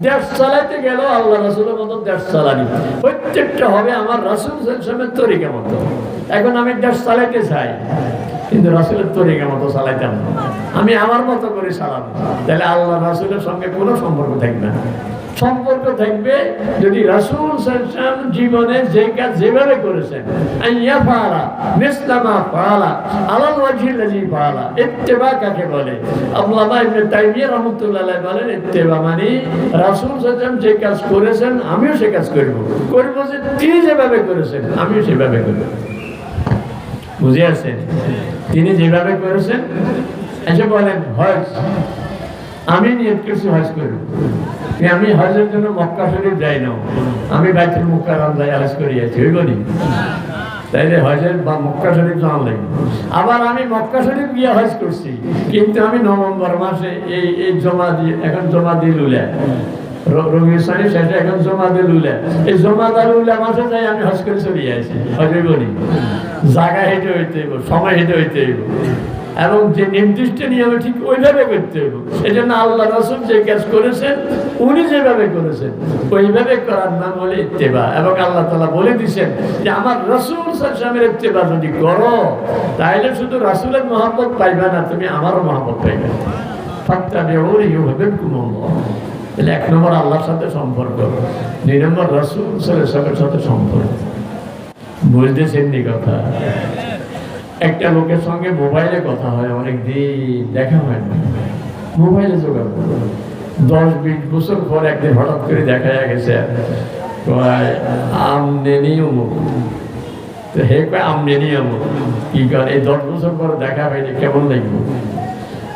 দেশ চালাইতে গেল আল্লাহ রাসুলের মতো দেশ চালানি। প্রত্যেকটা হবে আমার রাসুল সালামের তরিকা মতো। এখন আমি দেশ চালাইতে চাই। কিন্তু রাসুলের তরিকা মতো চালাইতাম না। আমি আমার মতো করে চালাবো তাহলে আল্লাহ রাসুলের সঙ্গে কোনো সম্পর্ক থাকবে সম্পর্ক থাকবে যদি রাসুল জীবনে যে কাজ যেভাবে করেছেন আইয়া পালা মিসলামা পালা আলাল ওয়াজিল্লাজি পালা ইত্তেবা কাকে বলে? আল্লামা ইবনে তাইমিয়া রাহমাতুল্লাহ বলেন, ইত্তেবা মানে রাসূল সাল্লাল্লাহু যে কাজ করেছেন, আমিও সে কাজ করব। করব যে তিনি যেভাবে করেছেন, আমিও সেভাবে করব। বুঝে আছেন তিনি যেভাবে করেছেন, এসে বলেন, হজ। আমি নিয়ত করছি হজ করব আমি হজের জন্য মক্কা শরীফ যাই না, আমি বাইতুল মুকাররম যাই, হজ করিয়াছি ওই বলি তাইলে হজের বা মক্কা শরীফ জানা লাগবে আবার আমি মক্কা শরীফ গিয়ে হজ করছি, কিন্তু আমি নভেম্বর মাসে এই এই জমা দিয়ে, এখন জমা দিয়ে লুলে এখন এই আমি করে চলে হইতে হইব হইতে হইব। যে নির্দিষ্ট নিয়মে ঠিক ওইভাবে করতে হবে এই জন্য আল্লাহ রসুল যে কাজ করেছেন, উনি যেভাবে করেছেন, ওইভাবে করার নাম হলে ইত্তেবা। এবং আল্লাহ তালা বলে দিছেন যে, আমার রসুল সালামের ইত্তেবা যদি করো তাহলে শুধু রাসুলের মহাব্বত পাইবে না, তুমি আমারও মহাব্বত পাইবে। ফাত্তা বেউর ইউ হবেন কুমল্লাহ তাহলে এক নম্বর আল্লাহর সাথে সম্পর্ক, দুই নম্বর রসুল সালের সাথে সম্পর্ক। বুঝতেছেন নি কথা? একটা লোকের সঙ্গে মোবাইলে কথা হয় অনেক দিন দেখা হয় না। মোবাইলে যোগাযোগ দশ বিশ বছর পর একদিন হঠাৎ করে দেখা গেছে। কয় আমদেনি অমুক? তো হে কয় আমদেনি অমুক? কি করে এই দশ বছর পর দেখা হয়নি, কেমন লাগবে?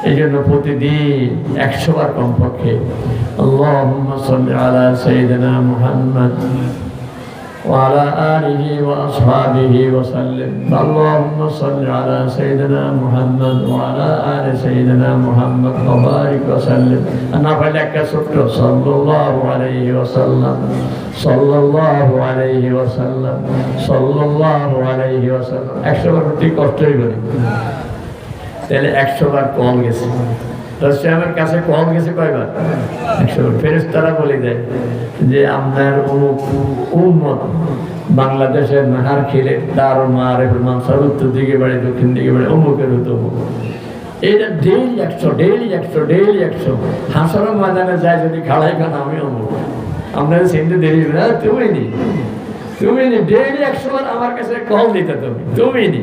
এই জন্য প্রতিদিন একশো বার কমপক্ষে আল্লাহ আলা সৈদনা মুহাম্মদ وعلى آله وأصحابه وسلم اللهم صل على سيدنا محمد وعلى آل سيدنا محمد وبارك وسلم أنا فلك سكر صلى الله عليه وسلم صلى الله عليه وسلم صلى الله عليه وسلم একশো বার প্রতি কষ্টই করি তাহলে একশো বার কম গেছে। রসিয়ামের কাছে কম গেছে কয়বার? একশো ফেরেস তারা বলে দেয় যে আপনার উন্মত বাংলাদেশের নাহার খেলে তার মা রেফরমান সব উত্তর দিকে বাড়ি, দক্ষিণ দিকে বাড়ি, অমুকের হতো এইটা ডেইলি একশো ডেইলি একশো ডেইলি একশো। হাসারও ময়দানে যায় যদি খাড়াই খান, আমি অমুক। আপনার সেন্টে দেরি না তুমি নি। তুমি নি। ডেইলি একশো বার আমার কাছে কল দিতে তুমি। তুমি নি।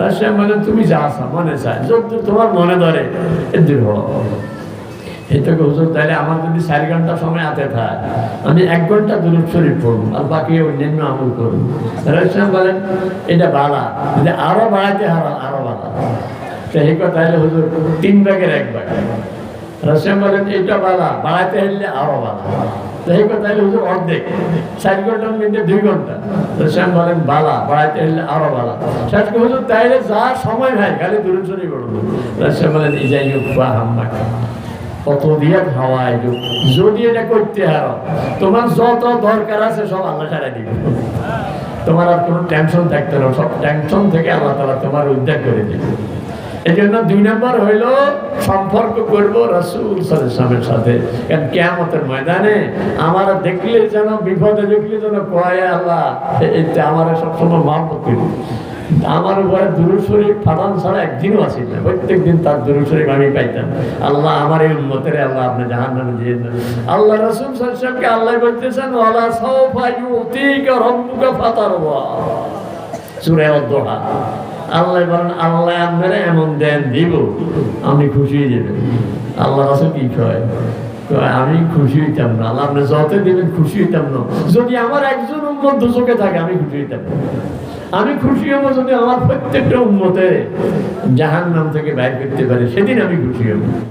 রাশিয়ান বলে তুমি যা আসা মনে চায়। যদ্দূর তোমার মনে ধরে এদূর এই তো হুজুর তাহলে আমার যদি চার ঘণ্টা সময় হাতে থাকে, আমি এক ঘণ্টা দূরত শরীর পড়ব, আর বাকি অন্যান্য আমল করব। রাশিয়ান বলেন, এটা বালা। যদি আরও বাড়াইতে হারা আরও বালা। তো এই কথা হুজুর, তিন ভাগের এক ভাগ। রাশিয়ান বলেন, এটা বালা, বাড়াইতে হলে আরও বালা। অর্ধেক। চার দুই ঘণ্টা। শ্যাম বলেন, বালা, বাড়াইতে আরও বালা। শেষকে হুজুর, তাইলে যা সময় খালি দূরে শ্যাম বলেন, ইজাই বা হাম্মা কত দিয়ে যদি এটা করতে হারো, তোমার যত দরকার আছে সব আল্লাহ ছাড়া দিবে। তোমার আর কোনো টেনশন থাকতে না সব টেনশন থেকে আল্লাহ তালা তোমার উদ্ধার করে দিবে। এই জন্য দুই নম্বর হইল সম্পর্ক করব রসুল সালের সাথে। কারণ কেমতের ময়দানে আমার দেখলে যেন, বিপদে দেখলে যেন কয়, আল্লাহ আমার সবসময় মহব্বত করি আমার উপরে দুরু শরীফ ফাটান ছাড়া একদিনও আসি না। প্রত্যেক দিন তার দুরু আমি পাইতাম। আল্লাহ আমার এই উন্মতের আল্লাহ আপনি জাহান নামে দিয়ে দেন। আল্লাহ রসুল সাহেবকে আল্লাহ বলতেছেন, ওয়ালা সৌফা ইউতিকা রব্বুকা ফাতারওয়া। সূরা আদ-দুহা আল্লাহ বলেন, আল্লাহ আপনারা এমন দেন দিব, আপনি খুশি হয়ে যাবেন। আল্লাহ রাসুল কি কয়? আমি খুশি হইতাম না। আল্লাহ আপনি যত দিবেন, খুশি হইতাম না। যদি আমার একজন উন্মত দুচোখে থাকে, আমি খুশি হইতাম না। আমি খুশি হব যদি আমার প্রত্যেকটা উন্মতে জাহান নাম থেকে বাইর করতে পারে, সেদিন আমি খুশি হব।